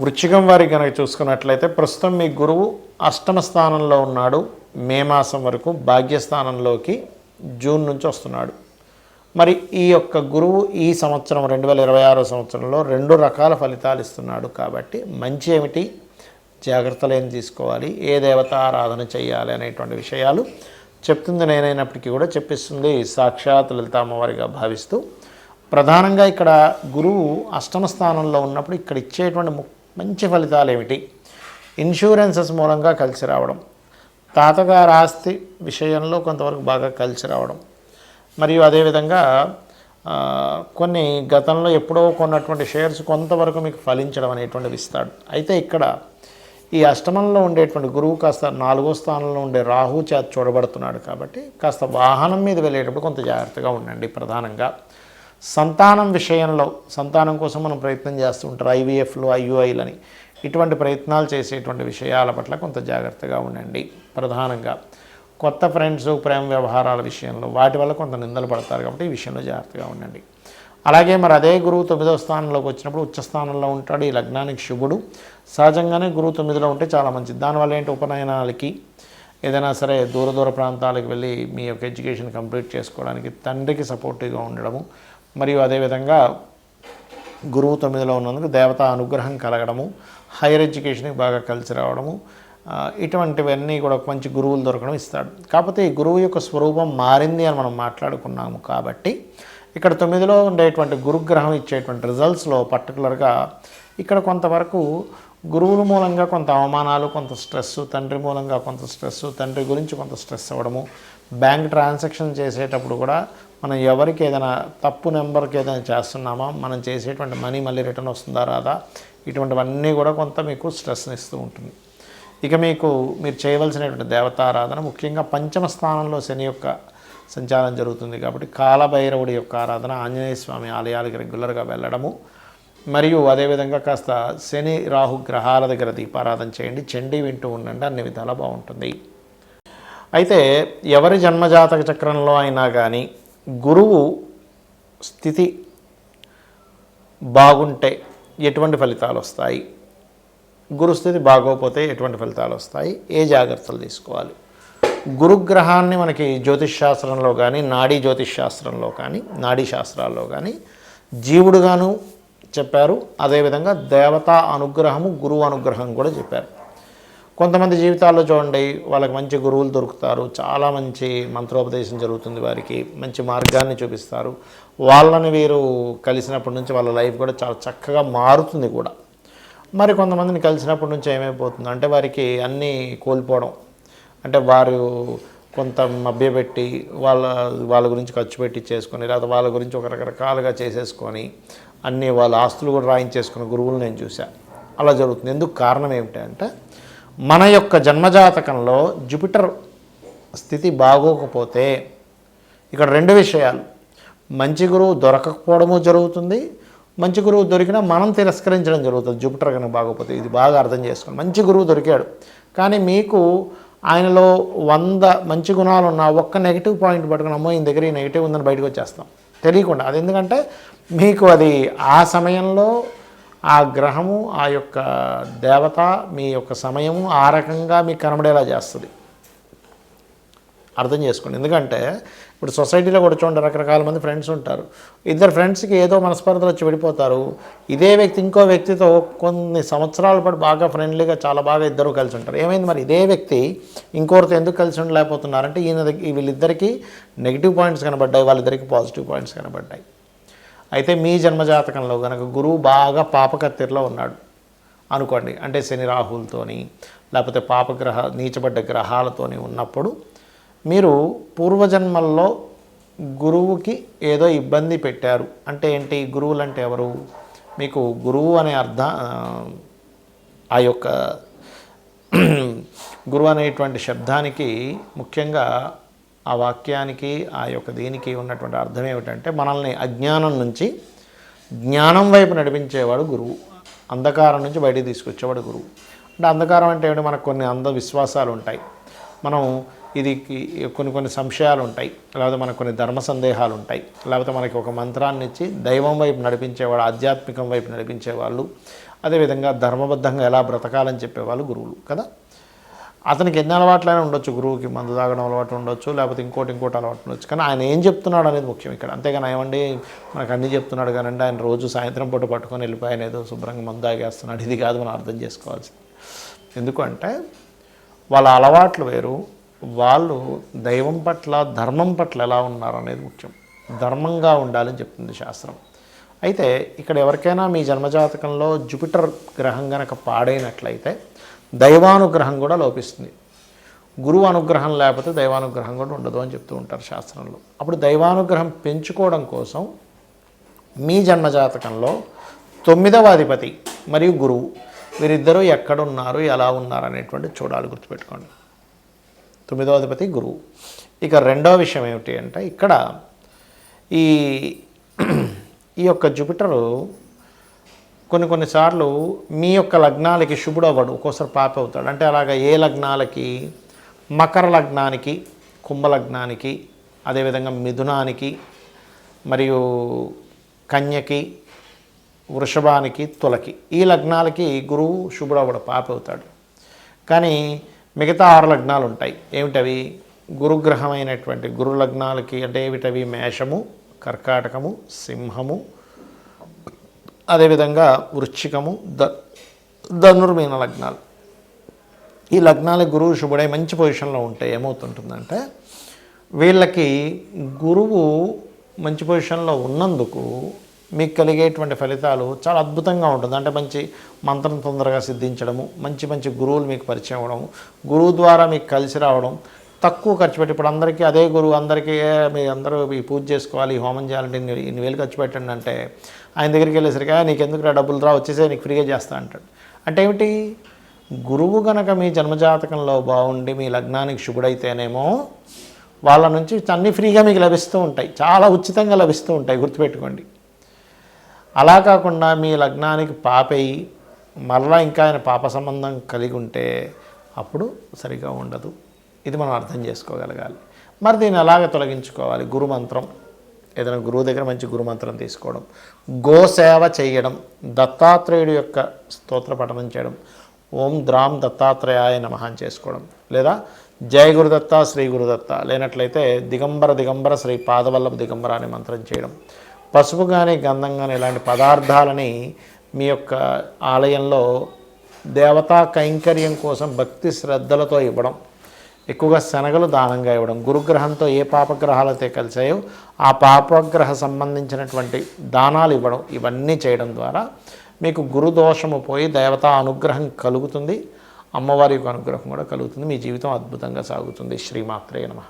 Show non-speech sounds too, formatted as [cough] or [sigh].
వృచ్చికం వారి కనుక చూసుకున్నట్లయితే ప్రస్తుతం మీ గురువు అష్టమ స్థానంలో ఉన్నాడు. మే మాసం వరకు భాగ్యస్థానంలోకి జూన్ నుంచి వస్తున్నాడు. మరి ఈ యొక్క గురువు ఈ సంవత్సరం రెండు వేల ఇరవై ఆరో సంవత్సరంలో రెండు రకాల ఫలితాలు ఇస్తున్నాడు కాబట్టి మంచి ఏమిటి? జాగ్రత్తలు ఏం తీసుకోవాలి? ఏ దేవత ఆరాధన చేయాలి అనేటువంటి విషయాలు చెప్తుంది. నేనైనప్పటికీ కూడా చెప్పిస్తుంది. సాక్షాత్ లలిత అమ్మవారిగా భావిస్తూ ప్రధానంగా ఇక్కడ గురువు అష్టమ స్థానంలో ఉన్నప్పుడు ఇక్కడ ఇచ్చేటువంటి ము- మంచి ఫలితాలు ఏమిటి ఇన్సూరెన్సెస్ మూలంగా కలిసి రావడం తాతగారి ఆస్తి విషయంలో కొంతవరకు బాగా కలిసి రావడం మరియు అదేవిధంగా కొన్ని గతంలో ఎప్పుడో కొన్నటువంటి షేర్స్ కొంతవరకు మీకు ఫలించడం అనేటువంటివి ఇస్తాడు. అయితే ఇక్కడ ఈ అష్టమంలో ఉండేటువంటి గురువు కాస్త నాలుగో స్థానంలో ఉండే రాహు చేత చూడబడుతున్నాడు కాబట్టి కాస్త వాహనం మీద వెళ్ళేటప్పుడు కొంత జాగ్రత్తగా ఉండండి ప్రధానంగా. సంతానం విషయంలో సంతానం కోసం మనం ప్రయత్నం చేస్తూ ఉంటారు ఐవీఎఫ్లు ఐయుఐలని. ఇటువంటి ప్రయత్నాలు చేసేటువంటి విషయాల పట్ల కొంత జాగ్రత్తగా ఉండండి ప్రధానంగా. కొత్త ఫ్రెండ్స్ ప్రేమ వ్యవహారాల విషయంలో వాటి వల్ల కొంత నిందలు పడతారు కాబట్టి ఈ విషయంలో జాగ్రత్తగా ఉండండి. అలాగే మరి అదే గురువు తొమ్మిదో స్థానంలోకి వచ్చినప్పుడు ఉచ్చ స్థానంలో ఉంటాడు ఈ లగ్నానికి శుభుడు. సహజంగానే గురువు తొమ్మిదిలో ఉంటే చాలా మంచిది. దానివల్ల ఏంటి? ఉపనయనాలకి ఏదైనా సరే దూర దూర ప్రాంతాలకు వెళ్ళి మీ యొక్క ఎడ్యుకేషన్ కంప్లీట్ చేసుకోవడానికి తండ్రికి సపోర్టివ్గా ఉండడము మరియు అదేవిధంగా గురువు తొమ్మిదిలో ఉన్నందుకు దేవత అనుగ్రహం కలగడము హైయర్ ఎడ్యుకేషన్కి బాగా కలిసి రావడము ఇటువంటివన్నీ కూడా ఒక మంచి గురువులు దొరకడం ఇస్తాడు. కాకపోతే ఈ గురువు యొక్క స్వరూపం మారింది అని మనం మాట్లాడుకున్నాము కాబట్టి ఇక్కడ తొమ్మిదిలో ఉండేటువంటి గురుగ్రహం ఇచ్చేటువంటి రిజల్ట్స్లో పర్టికులర్గా ఇక్కడ కొంతవరకు గురువుల మూలంగా కొంత అవమానాలు కొంత స్ట్రెస్ తండ్రి మూలంగా కొంత స్ట్రెస్ తండ్రి గురించి కొంత స్ట్రెస్ అవ్వడము బ్యాంక్ ట్రాన్సాక్షన్ చేసేటప్పుడు కూడా మనం ఎవరికి ఏదైనా తప్పు నెంబర్కి ఏదైనా చేస్తున్నామా? మనం చేసేటువంటి మనీ మళ్ళీ రిటర్న్ వస్తుందా రాదా? ఇటువంటివన్నీ కూడా కొంత మీకు స్ట్రెస్ని ఇస్తూ ఉంటుంది. ఇక మీకు మీరు చేయవలసినటువంటి దేవతారాధన ముఖ్యంగా పంచమ స్థానంలో శని యొక్క సంచారం జరుగుతుంది కాబట్టి కాలభైరవుడి యొక్క ఆరాధన ఆంజనేయ స్వామి ఆలయాలకు రెగ్యులర్గా వెళ్ళడము. మరియు అదేవిధంగా కాస్త శని రాహు గ్రహాల దగ్గర దీపారాధన చేయండి. చండీ వింటూ ఉండండి అన్ని విధాలా బాగుంటుంది. అయితే ఎవరి జన్మజాతక చక్రంలో అయినా కానీ గురువు స్థితి బాగుంటే ఎటువంటి ఫలితాలు వస్తాయి? గురుస్థితి బాగోకపోతే ఎటువంటి ఫలితాలు వస్తాయి? ఏ జాగ్రత్తలు తీసుకోవాలి? గురుగ్రహాన్ని మనకి జ్యోతిష్ శాస్త్రంలో కానీ నాడీ జ్యోతిష్ శాస్త్రంలో కానీ నాడీ శాస్త్రాల్లో కానీ జీవుడుగాను చెప్పారు. అదేవిధంగా దేవతా అనుగ్రహము గురువు అనుగ్రహం కూడా చెప్పారు. కొంతమంది జీవితాల్లో చూడండి వాళ్ళకి మంచి గురువులు దొరుకుతారు చాలా మంచి మంత్రోపదేశం జరుగుతుంది వారికి మంచి మార్గాన్ని చూపిస్తారు. వాళ్ళని వీరు కలిసినప్పటి నుంచి వాళ్ళ లైఫ్ కూడా చాలా చక్కగా మారుతుంది కూడా. మరి కొంతమందిని కలిసినప్పటి నుంచి ఏమైపోతుంది అంటే వారికి అన్నీ కోల్పోవడం. అంటే వారు కొంత మభ్యపెట్టి వాళ్ళ వాళ్ళ గురించి ఖర్చు పెట్టి చేసుకొని లేదా వాళ్ళ గురించి ఒక రకరకాలుగా చేసేసుకొని అన్నీ వాళ్ళ ఆస్తులు కూడా రాయించేసుకున్న గురువులు నేను చూశాను అలా జరుగుతుంది. ఎందుకు కారణం ఏమిటంటే మన యొక్క జన్మజాతకంలో జుపిటర్ స్థితి బాగోకపోతే ఇక్కడ రెండు విషయాలు. మంచి గురువు దొరకకపోవడము జరుగుతుంది. మంచి గురువు దొరికినా మనం తిరస్కరించడం జరుగుతుంది. జూపిటర్ కనుక బాగోపోతే ఇది బాగా అర్థం చేసుకోండి మంచి గురువు దొరికాడు. కానీ మీకు ఆయనలో వంద మంచి గుణాలు ఉన్న ఒక్క నెగిటివ్ పాయింట్ పట్టుకుని అమ్మో ఈయన దగ్గర ఈ నెగిటివ్ ఉందని బయటకు వచ్చేస్తాం. తెలియకుండా. అది ఎందుకంటే మీకు అది ఆ సమయంలో ఆ గ్రహము ఆ యొక్క దేవత మీ యొక్క సమయము ఆ రకంగా మీకు కనబడేలా చేస్తుంది. అర్థం చేసుకోండి. ఎందుకంటే ఇప్పుడు సొసైటీలో కూడా చూడండి రకరకాల మంది ఫ్రెండ్స్ ఉంటారు. ఇద్దరు ఫ్రెండ్స్కి ఏదో మనస్పర్ధలు వచ్చి విడిపోతారు. ఇదే వ్యక్తి ఇంకో వ్యక్తితో కొన్ని సంవత్సరాల పాటు బాగా ఫ్రెండ్లీగా చాలా బాగా ఇద్దరు కలిసి ఉంటారు. ఏమైంది మరి? ఇదే వ్యక్తి ఇంకోరితో ఎందుకు కలిసి ఉండలేకపోతున్నారంటే ఈయన వీళ్ళిద్దరికీ నెగిటివ్ పాయింట్స్ కనబడ్డాయి వాళ్ళిద్దరికి పాజిటివ్ పాయింట్స్ కనబడ్డాయి. అయితే మీ జన్మజాతకంలో కనుక గురువు బాగా పాపకత్తిరిలో ఉన్నాడు అనుకోండి అంటే శని రాహులతోని లేకపోతే పాపగ్రహ నీచబడ్డ గ్రహాలతోని ఉన్నప్పుడు మీరు పూర్వజన్మల్లో గురువుకి ఏదో ఇబ్బంది పెట్టారు. అంటే ఏంటి? గురువులు అంటే ఎవరు? మీకు గురువు అనే అర్థ ఆ యొక్క [clears throat] గురువు అనేటువంటి శబ్దానికి ముఖ్యంగా ఆ వాక్యానికి ఆ యొక్క దీనికి ఉన్నటువంటి అర్థం ఏమిటంటే మనల్ని అజ్ఞానం నుంచి జ్ఞానం వైపు నడిపించేవాడు గురువు. అంధకారం నుంచి బయటికి తీసుకొచ్చేవాడు గురువు. అంటే అంధకారం అంటే ఏమిటి? మనకు కొన్ని అంధవిశ్వాసాలు ఉంటాయి. మనం ఇది కొన్ని కొన్ని సంశయాలు ఉంటాయి. లేకపోతే మనకు కొన్ని ధర్మ సందేహాలు ఉంటాయి. లేకపోతే మనకి ఒక మంత్రాన్ని ఇచ్చి దైవం వైపు నడిపించేవాడు ఆధ్యాత్మికం వైపు నడిపించేవాళ్ళు అదేవిధంగా ధర్మబద్ధంగా ఎలా బ్రతకాలని చెప్పేవాళ్ళు గురువులు కదా? అతనికి ఎన్ని అలవాట్లైనా ఉండొచ్చు. గురువుకి మందు తాగడం అలవాటు ఉండొచ్చు లేకపోతే ఇంకోటి ఇంకోటి అలవాటు ఉండొచ్చు. కానీ ఆయన ఏం చెప్తున్నాడు అనేది ముఖ్యం ఇక్కడ. అంతేగాని ఏమండి మనకు అన్నీ చెప్తున్నాడు కానండి ఆయన రోజు సాయంత్రం పూట పట్టుకొని వెళ్ళిపోయాను ఏదో శుభ్రంగా మందు తాగేస్తున్నాడు. ఇది కాదు మనం అర్థం చేసుకోవాల్సింది. ఎందుకంటే వాళ్ళ అలవాట్లు వేరు. వాళ్ళు దైవం పట్ల ధర్మం పట్ల ఎలా ఉన్నారు అనేది ముఖ్యం. ధర్మంగా ఉండాలని చెప్తుంది శాస్త్రం. అయితే ఇక్కడ ఎవరికైనా మీ జన్మజాతకంలో జూపిటర్ గ్రహం గనక పాడైనట్లయితే దైవానుగ్రహం కూడా లోపిస్తుంది. గురువు అనుగ్రహం లేకపోతే దైవానుగ్రహం కూడా ఉండదు అని చెప్తూ ఉంటారు శాస్త్రంలో. అప్పుడు దైవానుగ్రహం పెంచుకోవడం కోసం మీ జన్మజాతకంలో తొమ్మిదవ అధిపతి మరియు గురువు వీరిద్దరూ ఎక్కడున్నారు ఎలా ఉన్నారు అనేటువంటి చూడాలి గుర్తుపెట్టుకోండి. తొమ్మిదవ అధిపతి గురువు. ఇక రెండవ విషయం ఏమిటి అంటే ఇక్కడ ఈ ఈ యొక్క జూపిటరు కొన్ని కొన్నిసార్లు మీ యొక్క లగ్నాలకి శుభుడు అవ్వడు ఒక్కోసారి పాప అవుతాడు. అంటే అలాగా ఏ లగ్నాలకి? మకర లగ్నానికి కుంభ లగ్నానికి అదేవిధంగా మిథునానికి మరియు కన్యకి వృషభానికి తులకి. ఈ లగ్నాలకి గురువు శుభుడు అవ్వడు పాప అవుతాడు. కానీ మిగతా ఆరు లగ్నాలు ఉంటాయి ఏమిటవి? గురుగ్రహమైనటువంటి గురు లగ్నాలకి అంటే ఏమిటవి? మేషము కర్కాటకము సింహము అదేవిధంగా వృశ్చికము ద ధనుర్మీన లగ్నాలు. ఈ లగ్నాలు గురువు శుభుడై మంచి పొజిషన్లో ఉంటే ఏమవుతుంటుందంటే వీళ్ళకి గురువు మంచి పొజిషన్లో ఉన్నందుకు మీకు కలిగేటువంటి ఫలితాలు చాలా అద్భుతంగా ఉంటుంది. అంటే మంచి మంత్రం తొందరగా సిద్ధించడము మంచి మంచి గురువులు మీకు పరిచయం అవ్వడము గురువు ద్వారా మీకు కలిసి రావడం తక్కువ ఖర్చు పెట్టి ఇప్పుడు అందరికీ అదే గురువు అందరికీ మీ మీరు అందరూ ఈ పూజ చేసుకోవాలి ఈ హోమం చేయాలంటే ఇన్ని ఇన్ని వేలు ఖర్చు పెట్టండి అంటే ఆయన దగ్గరికి వెళ్ళేసరికి "ఆ, నీకు ఎందుకు డబ్బులు రా వచ్చేసే నీకు ఫ్రీగా చేస్తా అంటాడు. అంటే ఏమిటి? గురువు గనక మీ జన్మజాతకంలో బాగుండి మీ లగ్నానికి శుభుడైతేనేమో వాళ్ళ నుంచి అన్నీ ఫ్రీగా మీకు లభిస్తూ ఉంటాయి చాలా ఉచితంగా లభిస్తూ ఉంటాయి గుర్తుపెట్టుకోండి. అలా కాకుండా మీ లగ్నానికి పాపయి మరలా ఇంకా ఆయన పాప సంబంధం కలిగి ఉంటే అప్పుడు సరిగా ఉండదు. ఇది మనం అర్థం చేసుకోగలగాలి. మరి దీన్ని ఎలాగ తొలగించుకోవాలి? గురు మంత్రం ఏదైనా గురువు దగ్గర మంచి గురుమంత్రం తీసుకోవడం. గోసేవ చేయడం. దత్తాత్రేయుడు యొక్క స్తోత్ర పఠనం చేయడం. ఓం ద్రాం దత్తాత్రేయాయ నమః అని చేసుకోవడం. లేదా జయ గురుదత్త శ్రీ గురుదత్త లేనట్లయితే దిగంబర దిగంబర శ్రీ పాదవల్లభ దిగంబర అనే మంత్రం చేయడం. పసుపు కానీ గంధం కానీ ఇలాంటి పదార్థాలని మీ యొక్క ఆలయంలో దేవతా కైంకర్యం కోసం భక్తి శ్రద్ధలతో ఇవ్వడం. ఎక్కువగా శనగలు దానంగా ఇవ్వడం. గురుగ్రహంతో ఏ పాపగ్రహాలైతే కలిసాయో ఆ పాపగ్రహ సంబంధించినటువంటి దానాలు ఇవ్వడం ఇవన్నీ చేయడం ద్వారా మీకు గురుదోషము పోయి దేవతా అనుగ్రహం కలుగుతుంది. అమ్మవారి యొక్క అనుగ్రహం కూడా కలుగుతుంది. మీ జీవితం అద్భుతంగా సాగుతుంది. శ్రీమాత్రే నమః.